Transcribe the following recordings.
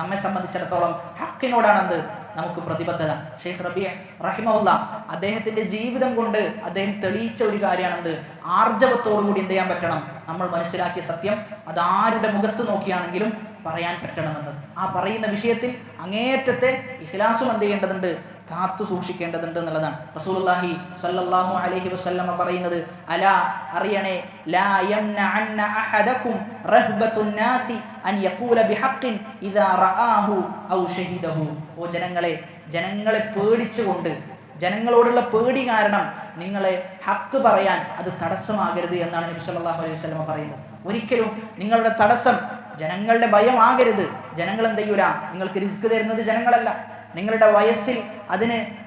നമ്മെ സംബന്ധിച്ചിടത്തോളം ഹക്കിനോടാണെന്ത്? നമുക്ക് പ്രതിബദ്ധത. ഷെയ്ഖ് റബിയ റഹിമുല്ല അദ്ദേഹത്തിന്റെ ജീവിതം കൊണ്ട് അദ്ദേഹം തെളിയിച്ച ഒരു കാര്യമാണെന്ത്? ആർജവത്തോടു കൂടി എന്ത് ചെയ്യാൻ പറ്റണം? നമ്മൾ മനസ്സിലാക്കിയ സത്യം അത് ആരുടെ മുഖത്ത് നോക്കിയാണെങ്കിലും പറയാൻ പറ്റണമെന്നത്. ആ പറയുന്ന വിഷയത്തിൽ അങ്ങേയറ്റത്തെ ഇഹ്ലാസും എന്ത് ചെയ്യേണ്ടതുണ്ട്? കാത്തു സൂക്ഷിക്കേണ്ടതുണ്ട് എന്നുള്ളതാണ്. റസൂലുള്ളാഹി സല്ലല്ലാഹു അലൈഹി വസല്ലമ പറയുന്നത് അലാ അറിയണേ ലാ യംനഅന്ന അഹദകും റഹ്ബത്തുൻ നാസി അൻ യഖൂല ബിഹഖിൻ ഇദാ റആഹു ഔ ഷഹിദഹു. ഓ ജനങ്ങളെ ജനങ്ങളെ പേടിച്ചുകൊണ്ട് ജനങ്ങളോടുള്ള പേടി കാരണം നിങ്ങളെ ഹക്ക് പറയാൻ അത് തടസ്സമാകരുത് എന്നാണ് നബി സല്ലല്ലാഹു അലൈഹി വസല്ലമ പറയുന്നത്. ഒരിക്കലും നിങ്ങളുടെ തടസ്സം ജനങ്ങളുടെ ഭയമാകരുത്. ജനങ്ങൾ എന്ത് ചെയ്യൂല നിങ്ങൾക്ക് റിസ്ക് തരുന്നത് ജനങ്ങളല്ല. നിങ്ങളുടെ വയസ്സിൽ അതിന്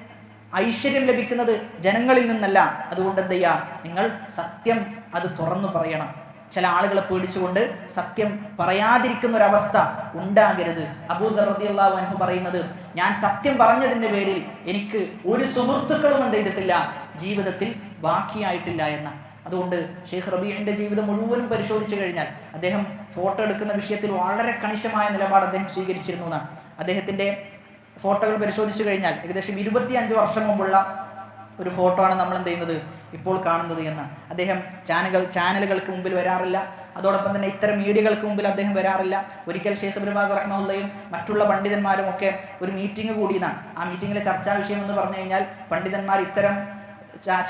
ഐശ്വര്യം ലഭിക്കുന്നത് ജനങ്ങളിൽ നിന്നല്ല. അതുകൊണ്ട് എന്ത് ചെയ്യുക നിങ്ങൾ സത്യം അത് തുറന്നു പറയണം. ചില ആളുകളെ പേടിച്ചുകൊണ്ട് സത്യം പറയാതിരിക്കുന്ന ഒരവസ്ഥ ഉണ്ടാകരുത്. അബൂദർ റളിയല്ലാഹു അൻഹു പറയുന്നത് ഞാൻ സത്യം പറഞ്ഞതിന്റെ പേരിൽ എനിക്ക് ഒരു സുഹൃത്തുക്കളും എന്ത് ചെയ്തിട്ടില്ല. ജീവിതത്തിൽ ബാക്കിയായിട്ടില്ല എന്ന. അതുകൊണ്ട് ഷെയ്ഖ് റബീഖിന്റെ ജീവിതം മുഴുവനും പരിശോധിച്ചു കഴിഞ്ഞാൽ അദ്ദേഹം ഫോട്ടോ എടുക്കുന്ന വിഷയത്തിൽ വളരെ കണിശമായ നിലപാട് അദ്ദേഹം സ്വീകരിച്ചിരുന്നു എന്നാണ്. അദ്ദേഹത്തിന്റെ ഫോട്ടോകൾ പരിശോധിച്ചു കഴിഞ്ഞാൽ ഏകദേശം ഇരുപത്തി അഞ്ച് വർഷം മുമ്പുള്ള ഒരു ഫോട്ടോ ആണ് നമ്മൾ എന്ത് ചെയ്യുന്നത്? ഇപ്പോൾ കാണുന്നത് എന്ന്. അദ്ദേഹം ചാനലുകൾ ചാനലുകൾക്ക് മുമ്പിൽ വരാറില്ല. അതോടൊപ്പം തന്നെ ഇത്തരം മീഡിയകൾക്ക് മുമ്പിൽ അദ്ദേഹം വരാറില്ല. ഒരിക്കൽ ഷെയ്ഖ് ബിർബാസ് റഹ്മുള്ളയും മറ്റുള്ള പണ്ഡിതന്മാരും ഒക്കെ ഒരു മീറ്റിംഗ് കൂടിയതാണ് ആ മീറ്റിങ്ങിലെ ചർച്ചാ വിഷയം എന്ന് പറഞ്ഞു കഴിഞ്ഞാൽ പണ്ഡിതന്മാർ ഇത്തരം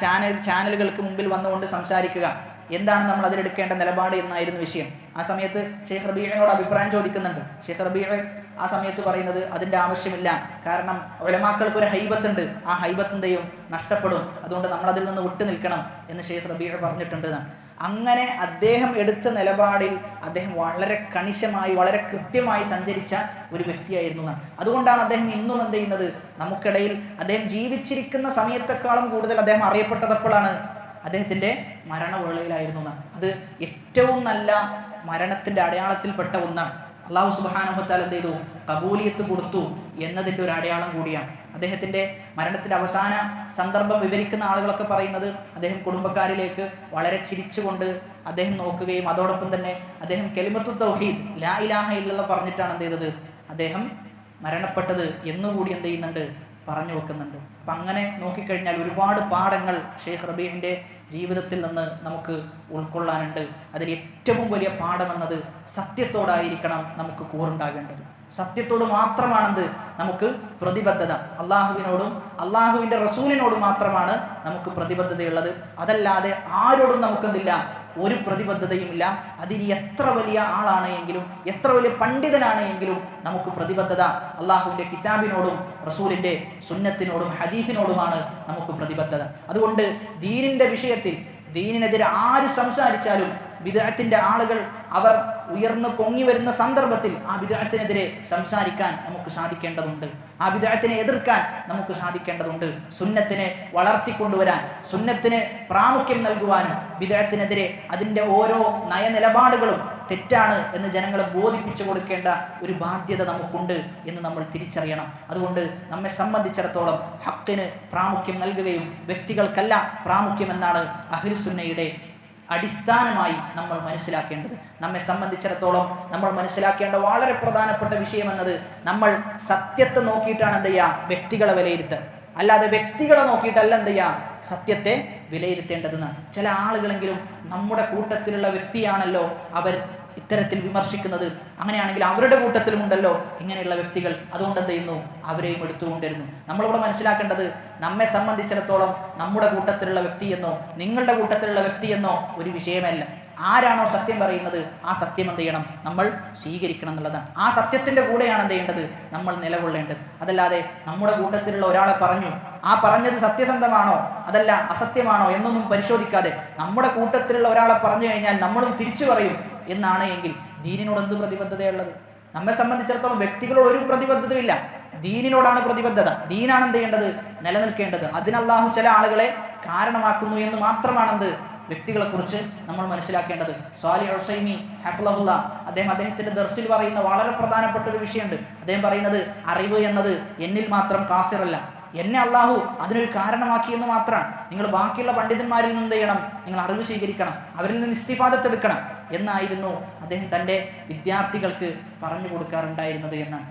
ചാനൽ ചാനലുകൾക്ക് മുമ്പിൽ വന്നുകൊണ്ട് സംസാരിക്കുക. എന്താണ് നമ്മൾ അതിലെടുക്കേണ്ട നിലപാട് എന്നായിരുന്നു വിഷയം. ആ സമയത്ത് ഷെയ്ഖ് റബീഴിനോട് അഭിപ്രായം ചോദിക്കുന്നുണ്ട്. ഷെയ്ഖ് റബീഴ് ആ സമയത്ത് പറയുന്നത് അതിന്റെ ആവശ്യമില്ല. കാരണം ഒലമാക്കൾക്ക് ഒരു ഹൈബത്തുണ്ട്. ആ ഹൈബത്തിന്റെയും നഷ്ടപ്പെടും. അതുകൊണ്ട് നമ്മൾ അതിൽ നിന്ന് വിട്ടു നിൽക്കണം എന്ന് ഷെയ്ഖ് റബീഴ് പറഞ്ഞിട്ടുണ്ട്. അങ്ങനെ അദ്ദേഹം എടുത്ത നിലപാടിൽ അദ്ദേഹം വളരെ കണിശമായി വളരെ കൃത്യമായി സഞ്ചരിച്ച ഒരു വ്യക്തിയായിരുന്നു. അതുകൊണ്ടാണ് അദ്ദേഹം ഇന്നും എന്ത് ചെയ്യുന്നത്? നമുക്കിടയിൽ അദ്ദേഹം ജീവിച്ചിരിക്കുന്ന സമയത്തെക്കാളും കൂടുതൽ അദ്ദേഹം അറിയപ്പെട്ടത് എപ്പോഴാണ് അദ്ദേഹത്തിന്റെ മരണവേളയിലായിരുന്നു എന്നാണ്. അത് ഏറ്റവും നല്ല മരണത്തിന്റെ അടയാളത്തിൽപ്പെട്ട ഒന്നാണ്. അള്ളാഹു സുബാനുഹത്താൽ എന്ത് ചെയ്തു കബൂലിയത്ത് കൊടുത്തു എന്നതിന്റെ ഒരു അടയാളം കൂടിയാണ്. അദ്ദേഹത്തിന്റെ മരണത്തിന്റെ അവസാന സന്ദർഭം വിവരിക്കുന്ന ആളുകളൊക്കെ പറയുന്നത് അദ്ദേഹം കുടുംബക്കാരിലേക്ക് വളരെ ചിരിച്ചുകൊണ്ട് അദ്ദേഹം നോക്കുകയും അതോടൊപ്പം തന്നെ അദ്ദേഹം കെലിമത്തു തൗഹീദ് ലാ ഇലാഹ ഇല്ലെന്ന് പറഞ്ഞിട്ടാണ് എന്ത് ചെയ്തത് അദ്ദേഹം മരണപ്പെട്ടത് എന്നുകൂടി എന്ത് ചെയ്യുന്നുണ്ട് പറഞ്ഞു വെക്കുന്നുണ്ട്. അപ്പം അങ്ങനെ നോക്കിക്കഴിഞ്ഞാൽ ഒരുപാട് പാഠങ്ങൾ ഷെയ്ഖ് റബീഖിന്റെ ജീവിതത്തിൽ നിന്ന് നമുക്ക് ഉൾക്കൊള്ളാനുണ്ട്. അതിൽ ഏറ്റവും വലിയ പാഠമെന്നത് സത്യത്തോടായിരിക്കണം നമുക്ക് കൂറുണ്ടാകേണ്ടത്. സത്യത്തോട് മാത്രമാണെന്ത്? നമുക്ക് പ്രതിബദ്ധത. അള്ളാഹുവിനോടും അള്ളാഹുവിന്റെ റസൂലിനോടും മാത്രമാണ് നമുക്ക് പ്രതിബദ്ധതയുള്ളത്. അതല്ലാതെ ആരോടും നമുക്കെന്തില്ല? ഒരു പ്രതിബദ്ധതയുമില്ല. അതിന് എത്ര വലിയ ആളാണ് എങ്കിലും എത്ര വലിയ പണ്ഡിതനാണ് എങ്കിലും നമുക്ക് പ്രതിബദ്ധത. അള്ളാഹുവിന്റെ കിതാബിനോടും റസൂലിന്റെ സുന്നത്തിനോടും ഹദീഫിനോടുമാണ് നമുക്ക് പ്രതിബദ്ധത. അതുകൊണ്ട് ദീനിന്റെ വിഷയത്തിൽ ദീനിനെതിരെ ആര് സംസാരിച്ചാലും വിദഗ്ധത്തിന്റെ ആളുകൾ അവർ ഉയർന്നു പൊങ്ങി വരുന്ന സന്ദർഭത്തിൽ ആ വിദഗ്ധത്തിനെതിരെ സംസാരിക്കാൻ നമുക്ക് സാധിക്കേണ്ടതുണ്ട്. ആ വിദേഹത്തിനെ എതിർക്കാൻ നമുക്ക് സാധിക്കേണ്ടതുണ്ട്. സുന്നത്തിനെ വളർത്തിക്കൊണ്ടുവരാൻ സുന്നത്തിന് പ്രാമുഖ്യം നൽകുവാനും വിദേഹത്തിനെതിരെ അതിന്റെ ഓരോ നയനിലപാടുകളും തെറ്റാണ് എന്ന് ജനങ്ങളെ ബോധിപ്പിച്ചു കൊടുക്കേണ്ട ഒരു ബാധ്യത നമുക്കുണ്ട് എന്ന് നമ്മൾ തിരിച്ചറിയണം. അതുകൊണ്ട് നമ്മെ സംബന്ധിച്ചിടത്തോളം ഹക്കിന് പ്രാമുഖ്യം നൽകുകയും വ്യക്തികൾക്കല്ല പ്രാമുഖ്യം എന്നാണ് അഹിർസുന്നയുടെ അടിസ്ഥാനമായി നമ്മൾ മനസ്സിലാക്കേണ്ടത്. നമ്മെ സംബന്ധിച്ചിടത്തോളം നമ്മൾ മനസ്സിലാക്കേണ്ട വളരെ പ്രധാനപ്പെട്ട വിഷയം എന്നത് നമ്മൾ സത്യത്തെ നോക്കിയിട്ടാണ് എന്ത് ചെയ്യുക വ്യക്തികളെ വിലയിരുത്തുക. അല്ലാതെ വ്യക്തികളെ നോക്കിയിട്ടല്ല എന്ത് ചെയ്യുക സത്യത്തെ വിലയിരുത്തേണ്ടതെന്ന് ചില ആളുകളെങ്കിലും നമ്മുടെ കൂട്ടത്തിലുള്ള വ്യക്തിയാണല്ലോ അവർ ഇത്തരത്തിൽ വിമർശിക്കുന്നത് അങ്ങനെയാണെങ്കിൽ അവരുടെ കൂട്ടത്തിലും ഉണ്ടല്ലോ ഇങ്ങനെയുള്ള വ്യക്തികൾ. അതുകൊണ്ട് എന്ത് ചെയ്യുന്നു? അവരെയും എടുത്തുകൊണ്ടിരുന്നു. നമ്മളിവിടെ മനസ്സിലാക്കേണ്ടത് നമ്മെ സംബന്ധിച്ചിടത്തോളം നമ്മുടെ കൂട്ടത്തിലുള്ള വ്യക്തിയെന്നോ നിങ്ങളുടെ കൂട്ടത്തിലുള്ള വ്യക്തിയെന്നോ ഒരു വിഷയമല്ല. ആരാണോ സത്യം പറയുന്നത് ആ സത്യം എന്ത് ചെയ്യണം? നമ്മൾ സ്വീകരിക്കണം എന്നുള്ളതാണ്. ആ സത്യത്തിന്റെ കൂടെയാണ് എന്ത് ചെയ്യേണ്ടത്? നമ്മൾ നിലകൊള്ളേണ്ടത്. അതല്ലാതെ നമ്മുടെ കൂട്ടത്തിലുള്ള ഒരാളെ പറഞ്ഞു ആ പറഞ്ഞത് സത്യസന്ധമാണോ? അതല്ല അസത്യമാണോ എന്നൊന്നും പരിശോധിക്കാതെ നമ്മുടെ കൂട്ടത്തിലുള്ള ഒരാളെ പറഞ്ഞു കഴിഞ്ഞാൽ നമ്മളും തിരിച്ചു പറയും. എന്നാണ് എങ്കിൽ ദീനിനോട് എന്ത് പ്രതിബദ്ധതയുള്ളത്? നമ്മെ സംബന്ധിച്ചിടത്തോളം വ്യക്തികളോട് ഒരു പ്രതിബദ്ധതയില്ല ദീനിനോടാണ് പ്രതിബദ്ധത. ദീനാണ് എന്ത് ചെയ്യേണ്ടത്? നിലനിൽക്കേണ്ടത്. അതിനല്ലാഹു ചില ആളുകളെ കാരണമാക്കുന്നു എന്ന് മാത്രമാണെന്ത് വ്യക്തികളെ കുറിച്ച് നമ്മൾ മനസ്സിലാക്കേണ്ടത്. സ്വാലി ഹുസൈമി ഹഫ്ലഹുല്ല അദ്ദേഹം അദ്ദേഹത്തിന്റെ ദർസിൽ പറയുന്ന വളരെ പ്രധാനപ്പെട്ട ഒരു വിഷയമുണ്ട്. അദ്ദേഹം പറയുന്നത് അറിവ് എന്നത് എന്നിൽ മാത്രം കാസിറല്ല. എന്നെ അള്ളാഹു അതിനൊരു കാരണമാക്കി എന്ന് മാത്രമാണ് നിങ്ങൾ ബാക്കിയുള്ള പണ്ഡിതന്മാരിൽ നിന്ന് എന്ത് ചെയ്യണം? നിങ്ങൾ അറിവ് സ്വീകരിക്കണം അവരിൽ നിന്ന് ഇസ്തിഫാദത്തെടുക്കണം എന്നായിരുന്നു അദ്ദേഹം തന്റെ വിദ്യാർത്ഥികൾക്ക് പറഞ്ഞു കൊടുക്കാറുണ്ടായിരുന്നത് എന്നാണ്.